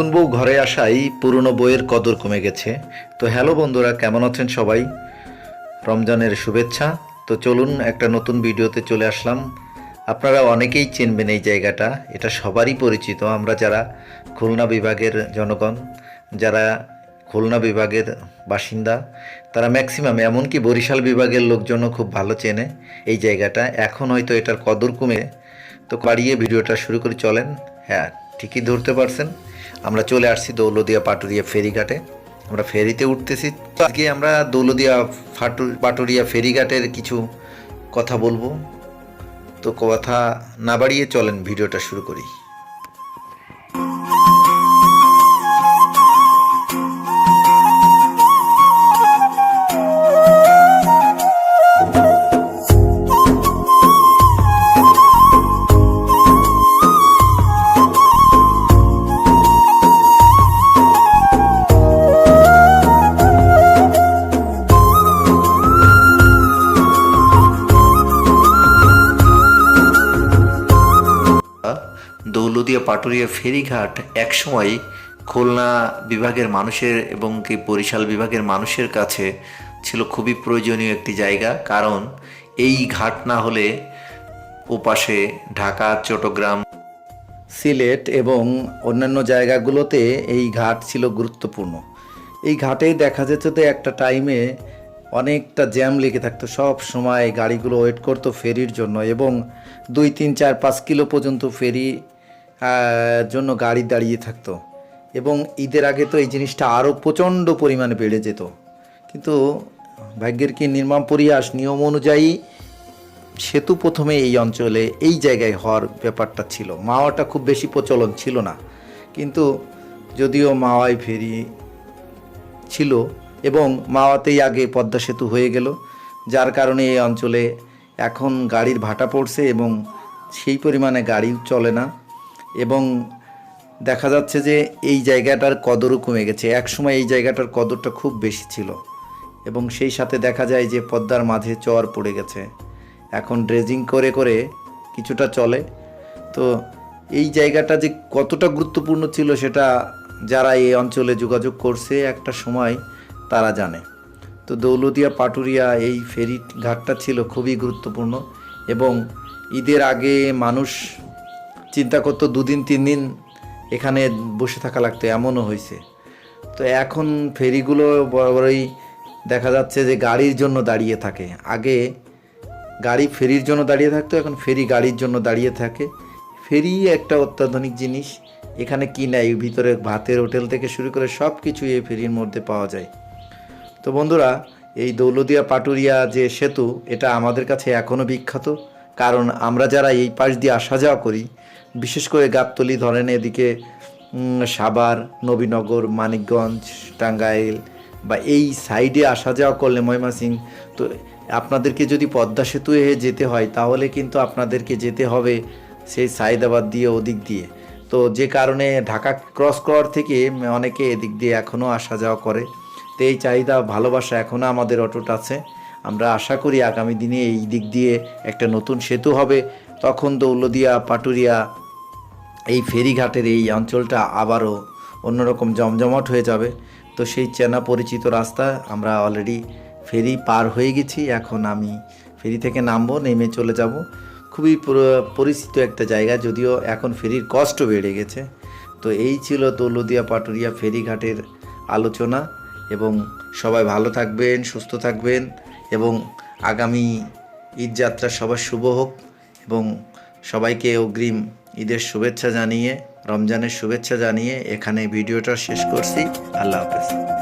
নতুন বউ ঘরে আসাই পুরনো বইয়ের কদর কমে গেছে। তো হ্যালো বন্ধুরা, কেমন আছেন সবাই? রমজানের শুভেচ্ছা। তো চলুন একটা নতুন ভিডিওতে চলে আসলাম। আপনারা অনেকেই চিনবেন এই জায়গাটা। এটা সবারই পরিচিত। আমরা যারা খুলনা বিভাগের জনগণ, যারা খুলনা বিভাগের বাসিন্দা, তারা ম্যাক্সিমাম, এমনকি বরিশাল বিভাগের লোকজনও খুব ভালো চেনে এই জায়গাটা। এখন হয়তো এটার কদর কমে, তো বাড়িয়ে ভিডিওটা শুরু করে। চলেন হ্যাঁ। ঠিকই ধরতে পারছেন। আমরা চলে আসছি দৌলদিয়া পাটুরিয়া ফেরিঘাটে। আমরা ফেরিতে উঠতেছি। আজকে আমরা দৌলদিয়া ফাটু, পাটুরিয়া ফেরিঘাটের কিছু কথা বলব। তো কথা না বাড়িয়ে চলেন, ভিডিওটা শুরু করি। দৌলদিয়া পাটুরিয়া ফেরিঘাট একসময় খুলনা বিভাগের মানুষের এবং কি বরিশাল বিভাগের মানুষের কাছে ছিল খুবই প্রয়োজনীয় একটি জায়গা। কারণ এই ঘাট না হলে ওপাশে ঢাকা, চট্টগ্রাম, সিলেট এবং অন্যান্য জায়গাগুলোতে এই ঘাট ছিল গুরুত্বপূর্ণ। এই ঘাটেই দেখা যেত তো একটা টাইমে অনেকটা জ্যাম লেগে থাকতো। সব সময় গাড়িগুলো ওয়েট করতো ফেরির জন্য এবং দুই, তিন, চার, পাঁচ কিলো পর্যন্ত ফেরি জন্য গাড়ি দাঁড়িয়ে থাকতো। এবং ঈদের আগে তো এই জিনিসটা আরও প্রচণ্ড পরিমাণে বেড়ে যেত। কিন্তু ভাগ্যের কি নির্মাণ পরিহাস নিয়ম অনুযায়ী সেতু প্রথমে এই অঞ্চলে এই জায়গায় হওয়ার ব্যাপারটা ছিল। মাওয়াটা খুব বেশি প্রচলন ছিল না। কিন্তু যদিও মাওয়ায় ফেরি ছিল এবং মাওয়াতেই আগে পদ্মা সেতু হয়ে গেল, যার কারণে এই অঞ্চলে এখন গাড়ির ভাটা পড়ছে এবং সেই পরিমাণে গাড়ি চলে না। এবং দেখা যাচ্ছে যে এই জায়গাটার কদরও কমে গেছে। একসময় এই জায়গাটার কদরটা খুব বেশি ছিল এবং সেই সাথে দেখা যায় যে পদ্মার মাঝে চর পড়ে গেছে। এখন ড্রেজিং করে করে কিছুটা চলে। তো এই জায়গাটা যে কতটা গুরুত্বপূর্ণ ছিল সেটা যারা এই অঞ্চলে যোগাযোগ করছে একটা সময় তারা জানে। তো দৌলতিয়া, পাটুরিয়া এই ফেরি ঘাটটা ছিল খুবই গুরুত্বপূর্ণ এবং ঈদের আগে মানুষ চিন্তা করতো দুদিন তিন দিন এখানে বসে থাকা লাগতো, এমনও হয়েছে। তো এখন ফেরিগুলো বরাবরই দেখা যাচ্ছে যে গাড়ির জন্য দাঁড়িয়ে থাকে। আগে গাড়ি ফেরির জন্য দাঁড়িয়ে থাকতো, এখন ফেরি গাড়ির জন্য দাঁড়িয়ে থাকে। ফেরি একটা অত্যাধুনিক জিনিস, এখানে কি নাই, ভিতরে ভাতের হোটেল থেকে শুরু করে সব কিছু এই ফেরির মধ্যে পাওয়া যায়। তো বন্ধুরা, এই দৌলদিয়া পাটুরিয়া যে সেতু, এটা আমাদের কাছে এখনও বিখ্যাত। কারণ আমরা যারা এই পাশ দিয়ে আসা যাওয়া করি বিশেষ করে গাবতলি ধরেন এদিকে সাভার, নবীনগর, মানিকগঞ্জ, টাঙ্গাইল বা এই সাইডে আসা যাওয়া করলে ময়মাসিং তো আপনাদেরকে যদি পদ্মা সেতু হয়ে যেতে হয় তাহলে কিন্তু আপনাদেরকে যেতে হবে সেই সাইদাবাদ দিয়ে ওদিক দিয়ে। তো যে কারণে ঢাকা ক্রস করার থেকে অনেকে এদিক দিয়ে এখনও আসা যাওয়া করে। তো এই চাহিদা, ভালোবাসা এখনও আমাদের অটুট আছে। আমরা আশা করি আগামী দিনে এই দিক দিয়ে একটা নতুন সেতু হবে। তখন দৌলদিয়া, পাটুরিয়া এই ফেরিঘাটের এই অঞ্চলটা আবারও অন্যরকম জমজমাট হয়ে যাবে। তো সেই চেনা পরিচিত রাস্তা আমরা অলরেডি ফেরি পার হয়ে গেছি। এখন আমি ফেরি থেকে নামবো, নেমে চলে যাব। খুবই পরিচিত একটা জায়গা, যদিও এখন ফেরির কষ্ট বেড়ে গেছে। তো এই ছিল দৌলদিয়া পাটুরিয়া ফেরিঘাটের আলোচনা এবং সবাই ভালো থাকবেন, সুস্থ থাকবেন এবং আগামী ঈদ যাত্রা সবার শুভ হোক এবং সবাইকে অগ্রিম ঈদের শুভেচ্ছা জানিয়ে রমজানের শুভেচ্ছা জানিয়ে এখানে ভিডিওটা শেষ করছি। আল্লাহ হাফেজ।